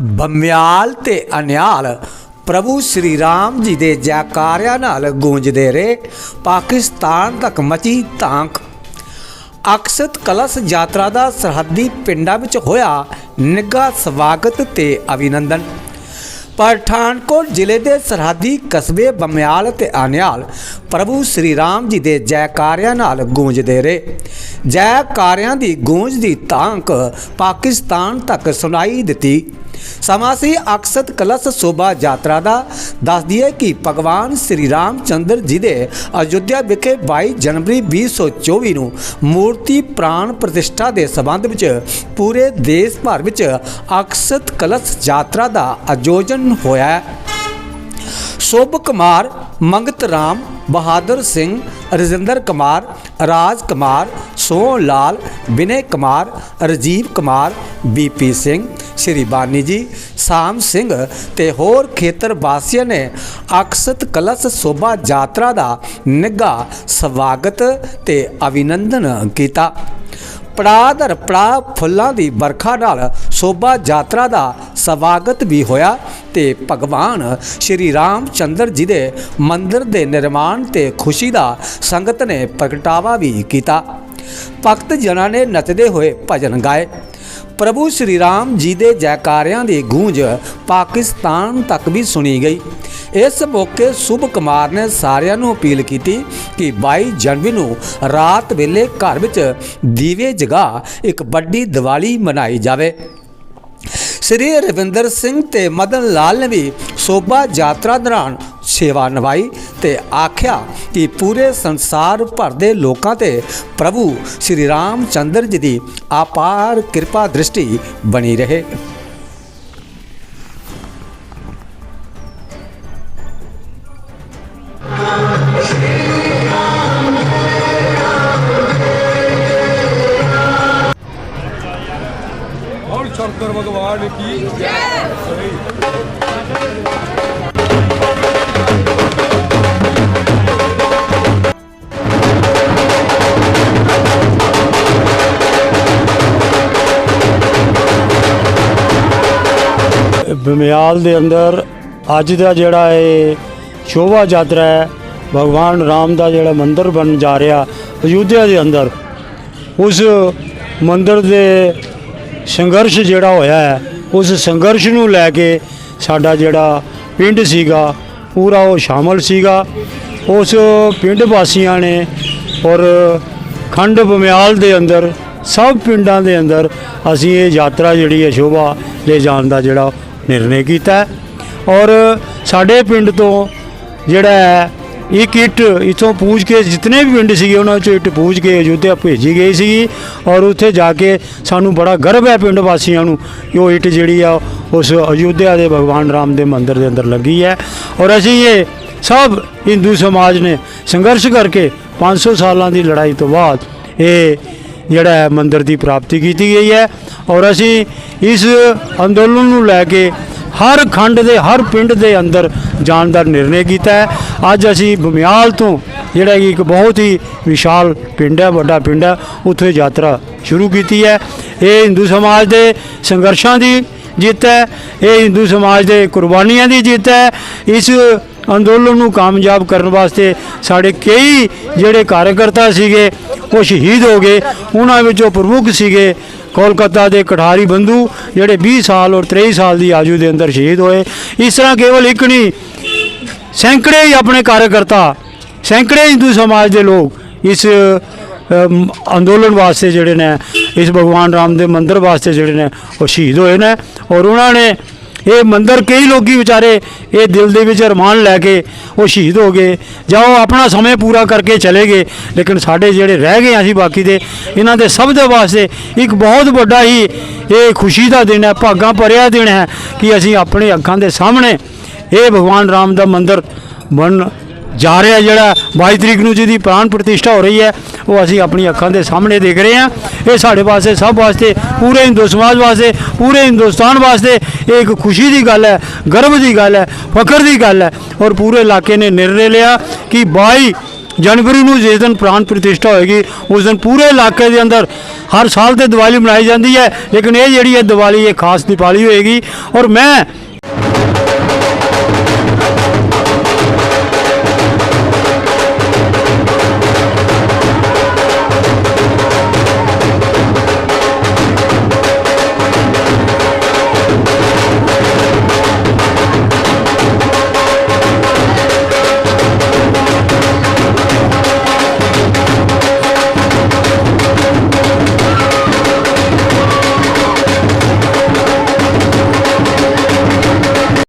ਬਮਿਆਲ ਤੇ ਅਨਿਆਲ ਪ੍ਰਭੂ ਸ਼੍ਰੀ ਰਾਮ ਜੀ ਦੇ ਜੈਕਾਰਿਆਂ ਨਾਲ ਗੂੰਜਦੇ ਰਹੇ। ਪਾਕਿਸਤਾਨ ਤੱਕ ਮਚੀ ਤਾਂਕ। ਅਕਸਤ ਕਲਸ ਯਾਤਰਾ ਦਾ ਸਰਹੱਦੀ ਪਿੰਡਾਂ ਵਿੱਚ ਹੋਇਆ ਨਿੱਘਾ ਸਵਾਗਤ ਤੇ ਅਭਿਨੰਦਨ। ਪਠਾਨਕੋਟ ਜ਼ਿਲ੍ਹੇ ਦੇ ਸਰਹੱਦੀ ਕਸਬੇ ਬਮਿਆਲ ਤੇ ਆਨਿਆਲ ਪ੍ਰਭੂ ਸ਼੍ਰੀ ਰਾਮ ਜੀ ਦੇ ਜੈਕਾਰਿਆਂ ਨਾਲ ਗੂੰਜਦੇ ਰਹੇ। ਜੈਕਾਰਿਆਂ ਦੀ ਗੂੰਜ ਦੀ ਤਾਂਕ ਪਾਕਿਸਤਾਨ ਤੱਕ ਸੁਣਾਈ ਦਿੱਤੀ। ਸਮਾਂ ਸੀ ਅਕਸਤ ਕਲਸ ਸੋਭਾ ਯਾਤਰਾ ਦਾ ਦੱਸ ਦਈਏ ਕਿ ਭਗਵਾਨ ਸ੍ਰੀ ਰਾਮ ਚੰਦਰ ਜੀ ਦੇ ਅਯੁੱਧਿਆ ਵਿਖੇ 22 ਜਨਵਰੀ 2024 ਨੂੰ ਮੂਰਤੀ ਪ੍ਰਾਣ ਪ੍ਰਤਿਸ਼ਠਾ ਦੇ ਸਬੰਧ ਵਿੱਚ ਪੂਰੇ ਦੇਸ਼ ਭਰ ਵਿੱਚ ਅਕਸਤ ਕਲਸ ਯਾਤਰਾ ਦਾ ਆਯੋਜਨ ਹੋਇਆ ਸ਼ੁਭ ਕੁਮਾਰ, ਮੰਗਤ ਰਾਮ, ਬਹਾਦਰ ਸਿੰਘ, ਰਜਿੰਦਰ ਕੁਮਾਰ, ਰਾਜ ਕੁਮਾਰ, ਸੋਹਣ ਲਾਲ, ਵਿਨੇ ਕੁਮਾਰ, ਰਜੀਵ ਕੁਮਾਰ ਬੀਪੀ ਸਿੰਘ, ਸ਼੍ਰੀ ਬਾਨੀ ਜੀ, ਸਾਮ ਸਿੰਘ ਤੇ ਹੋਰ ਖੇਤਰ ਵਾਸੀਆਂ ਨੇ ਅਕਸਤ ਕਲਸ ਸੋਭਾ ਯਾਤਰਾ ਦਾ ਨਿੱਘਾ ਸਵਾਗਤ ਤੇ ਅਭਿਨੰਦਨ ਕੀਤਾ। ਪੜਾਅ ਦਰ ਪੜਾਅ ਫੁੱਲਾਂ ਦੀ ਵਰਖਾ ਨਾਲ ਸੋਭਾ ਯਾਤਰਾ ਦਾ ਸਵਾਗਤ ਵੀ ਹੋਇਆ ਤੇ ਭਗਵਾਨ ਸ਼੍ਰੀ ਰਾਮ ਚੰਦਰ ਜੀ ਦੇ ਮੰਦਿਰ ਦੇ ਨਿਰਮਾਣ ਤੇ ਖੁਸ਼ੀ ਦਾ ਸੰਗਤ ਨੇ ਪ੍ਰਗਟਾਵਾ ਵੀ ਕੀਤਾ। ਭਗਤ ਜਨਾਂ ਨੇ ਨੱਚਦੇ ਹੋਏ ਭਜਨ ਗਾਏ। ਪ੍ਰਭੂ ਸ਼੍ਰੀ ਰਾਮ ਜੀ ਦੇ ਜੈਕਾਰਿਆਂ ਦੀ ਗੂੰਜ ਪਾਕਿਸਤਾਨ ਤੱਕ ਵੀ ਸੁਣੀ ਗਈ। ਇਸ ਮੌਕੇ ਸੁਭ ਕੁਮਾਰ ਨੇ ਸਾਰਿਆਂ ਨੂੰ ਅਪੀਲ ਕੀਤੀ ਕਿ 22 ਜਨਵਰੀ ਨੂੰ ਰਾਤ ਵੇਲੇ ਘਰ ਵਿੱਚ ਦੀਵੇ ਜਗਾ ਇੱਕ ਵੱਡੀ ਦੀਵਾਲੀ ਮਨਾਈ ਜਾਵੇ। ਸ੍ਰੀ ਰਵਿੰਦਰ ਸਿੰਘ ਤੇ ਮਦਨ ਲਾਲ ਨੇ ਵੀ ਸੋਭਾ ਯਾਤਰਾ ਦੌਰਾਨ ਸੇਵਾ ਨਿਭਾਈ ਤੇ ਆਖਿਆ ਕਿ ਪੂਰੇ ਸੰਸਾਰ ਭਰ ਦੇ ਲੋਕਾਂ ਤੇ ਪ੍ਰਭੂ ਸ੍ਰੀ ਰਾਮ ਚੰਦਰ ਜੀ ਦੀ ਅਪਾਰ ਕਿਰਪਾ ਦ੍ਰਿਸ਼ਟੀ ਬਣੀ ਰਹੇ और शंकर भगवान की ਬਮਿਆਲ ਦੇ ਅੰਦਰ ਅੱਜ ਦਾ ਜਿਹੜਾ ਇਹ ਸ਼ੋਭਾ ਯਾਤਰਾ ਹੈ, ਭਗਵਾਨ ਰਾਮ ਦਾ ਜਿਹੜਾ ਮੰਦਿਰ ਬਣ ਜਾ ਰਿਹਾ ਅਯੁੱਧਿਆ ਦੇ ਅੰਦਰ। ਉਸ ਮੰਦਿਰ ਦੇ ਸੰਘਰਸ਼ ਜਿਹੜਾ ਹੋਇਆ ਹੈ, ਉਸ ਸੰਘਰਸ਼ ਨੂੰ ਲੈ ਕੇ ਸਾਡਾ ਜਿਹੜਾ ਪਿੰਡ ਸੀਗਾ ਪੂਰਾ ਉਹ ਸ਼ਾਮਲ ਸੀਗਾ। ਉਸ ਪਿੰਡ ਵਾਸੀਆਂ ਨੇ ਔਰ ਖੰਡ ਬਮਿਆਲ ਦੇ ਅੰਦਰ, ਸਭ ਪਿੰਡਾਂ ਦੇ ਅੰਦਰ ਅਸੀਂ ਇਹ ਯਾਤਰਾ ਜਿਹੜੀ ਹੈ ਸ਼ੋਭਾ ਲੈ ਜਾਣ ਦਾ ਜਿਹੜਾ ਨਿਰਣੇ ਕੀਤਾ ਔਰ ਸਾਡੇ ਪਿੰਡ ਤੋਂ ਜਿਹੜਾ ਹੈ, ਇੱਕ ਇੱਟ ਇਥੋਂ ਪੂਜ ਕੇ ਜਿਤਨੇ ਵੀ ਪਿੰਡ ਸੀਗੇ ਉਹਨਾਂ ਵਿੱਚੋਂ ਇੱਟ ਪੂਜ ਕੇ ਅਯੁੱਧਿਆ ਭੇਜੀ ਗਈ ਸੀਗੀ। ਔਰ ਉੱਥੇ ਜਾ ਕੇ ਸਾਨੂੰ ਬੜਾ ਗਰਵ ਹੈ ਪਿੰਡ ਵਾਸੀਆਂ ਨੂੰ ਕਿ ਉਹ ਇੱਟ ਜਿਹੜੀ ਆ ਉਸ ਅਯੁੱਧਿਆ ਦੇ ਭਗਵਾਨ ਰਾਮ ਦੇ ਮੰਦਿਰ ਦੇ ਅੰਦਰ ਲੱਗੀ ਹੈ। ਔਰ ਅਸੀਂ ਇਹ ਸਭ ਹਿੰਦੂ ਸਮਾਜ ਨੇ ਸੰਘਰਸ਼ ਕਰਕੇ 500 ਸਾਲਾਂ ਦੀ ਲੜਾਈ ਤੋਂ ਬਾਅਦ ਇਹ ਜਿਹੜਾ ਹੈ ਮੰਦਿਰ ਦੀ ਪ੍ਰਾਪਤੀ ਕੀਤੀ ਗਈ ਹੈ। ਔਰ ਅਸੀਂ ਇਸ ਅੰਦੋਲਨ ਨੂੰ ਲੈ ਕੇ ਹਰ ਖੰਡ ਦੇ, ਹਰ ਪਿੰਡ ਦੇ ਅੰਦਰ ਜਾਣ ਦਾ ਨਿਰਣੇ ਕੀਤਾ ਹੈ। ਅੱਜ ਅਸੀਂ ਬਮਿਆਲ ਤੋਂ ਜਿਹੜਾ ਕਿ ਇੱਕ ਬਹੁਤ ਹੀ ਵਿਸ਼ਾਲ ਪਿੰਡ ਹੈ, ਵੱਡਾ ਪਿੰਡ ਹੈ, ਉੱਥੇ ਯਾਤਰਾ ਸ਼ੁਰੂ ਕੀਤੀ ਹੈ। ਇਹ ਹਿੰਦੂ ਸਮਾਜ ਦੇ ਸੰਘਰਸ਼ਾਂ ਦੀ ਜਿੱਤ ਹੈ। ਇਹ ਹਿੰਦੂ ਸਮਾਜ ਦੇ ਕੁਰਬਾਨੀਆਂ ਦੀ ਜਿੱਤ ਹੈ। ਇਸ ਅੰਦੋਲਨ ਨੂੰ ਕਾਮਯਾਬ ਕਰਨ ਵਾਸਤੇ ਸਾਡੇ ਕਈ ਜਿਹੜੇ ਕਾਰਜਕਰਤਾ ਸੀਗੇ, ਉਹ ਸ਼ਹੀਦ ਹੋ ਗਏ। ਉਹਨਾਂ ਵਿੱਚੋਂ ਪ੍ਰਮੁੱਖ ਸੀਗੇ ਕੋਲਕਾਤਾ ਦੇ ਕਠਾਰੀ ਬੰਧੂ, ਜਿਹੜੇ 20 ਸਾਲ ਔਰ 23 ਸਾਲ ਦੀ ਆਜ਼ੂ ਦੇ ਅੰਦਰ ਸ਼ਹੀਦ ਹੋਏ। ਇਸ ਤਰ੍ਹਾਂ ਕੇਵਲ ਇੱਕ ਨਹੀਂ, ਸੈਂਕੜੇ ਹੀ ਆਪਣੇ ਕਾਰਜਕਰਤਾ ਸੈਂਕੜੇ ਹਿੰਦੂ ਸਮਾਜ ਦੇ ਲੋਕ ਇਸ ਅੰਦੋਲਨ ਵਾਸਤੇ ਜਿਹੜੇ ਨੇ, ਇਸ ਭਗਵਾਨ ਰਾਮ ਦੇ ਮੰਦਿਰ ਵਾਸਤੇ ਜਿਹੜੇ ਨੇ, ਉਹ ਸ਼ਹੀਦ ਹੋਏ ਨੇ ਔਰ ਉਹਨਾਂ ਨੇ ਇਹ ਮੰਦਰ ਕਈ ਲੋਕੀ ਵਿਚਾਰੇ ਇਹ ਦਿਲ ਦੇ ਵਿੱਚ ਅਰਮਾਨ ਲੈ ਕੇ ਉਹ ਸ਼ਹੀਦ ਹੋ ਗਏ ਜਾਂ ਉਹ ਆਪਣਾ ਸਮੇਂ ਪੂਰਾ ਕਰਕੇ ਚਲੇ ਗਏ। ਲੇਕਿਨ ਸਾਡੇ ਜਿਹੜੇ ਰਹਿ ਗਏ ਅਸੀਂ ਬਾਕੀ ਦੇ, ਇਹਨਾਂ ਦੇ ਸਭ ਦੇ ਵਾਸਤੇ ਇੱਕ ਬਹੁਤ ਵੱਡਾ ਹੀ ਇਹ ਖੁਸ਼ੀ ਦਾ ਦਿਨ ਹੈ, ਭਾਗਾਂ ਭਰਿਆ ਦਿਨ ਹੈ ਕਿ ਅਸੀਂ ਆਪਣੇ ਅੱਖਾਂ ਦੇ ਸਾਹਮਣੇ ਇਹ ਭਗਵਾਨ ਰਾਮ ਦਾ ਮੰਦਿਰ ਬਣ ਜਾ ਰਿਹਾ ਜਿਹੜਾ 22 ਤਰੀਕ ਨੂੰ ਜਿਹਦੀ ਪ੍ਰਾਣ ਪ੍ਰਤਿਸ਼ਠਾ ਹੋ ਰਹੀ ਹੈ, ਉਹ ਅਸੀਂ ਆਪਣੀ ਅੱਖਾਂ ਦੇ ਸਾਹਮਣੇ ਦੇਖ ਰਹੇ ਹਾਂ। ਇਹ ਸਾਡੇ ਵਾਸਤੇ, ਸਭ ਵਾਸਤੇ, ਪੂਰੇ ਹਿੰਦੂ ਸਮਾਜ ਵਾਸਤੇ, ਪੂਰੇ ਹਿੰਦੁਸਤਾਨ ਵਾਸਤੇ ਇਹ ਇੱਕ ਖੁਸ਼ੀ ਦੀ ਗੱਲ ਹੈ, ਗਰਵ ਦੀ ਗੱਲ ਹੈ, ਫਖਰ ਦੀ ਗੱਲ ਹੈ ਔਰ ਪੂਰੇ ਇਲਾਕੇ ਨੇ ਨਿਰਣੇ ਲਿਆ ਕਿ 22 ਜਨਵਰੀ ਨੂੰ ਜਿਸ ਦਿਨ ਪ੍ਰਾਣ ਪ੍ਰਤਿਸ਼ਠਾ ਹੋਏਗੀ, ਉਸ ਦਿਨ ਪੂਰੇ ਇਲਾਕੇ ਦੇ ਅੰਦਰ ਹਰ ਸਾਲ ਤੇ ਦੀਵਾਲੀ ਮਨਾਈ ਜਾਂਦੀ ਹੈ। ਲੇਕਿਨ ਇਹ ਜਿਹੜੀ ਹੈ ਦੀਵਾਲੀ, ਇਹ ਖਾਸ ਦੀਵਾਲੀ ਹੋਏਗੀ ਔਰ ਮੈਂ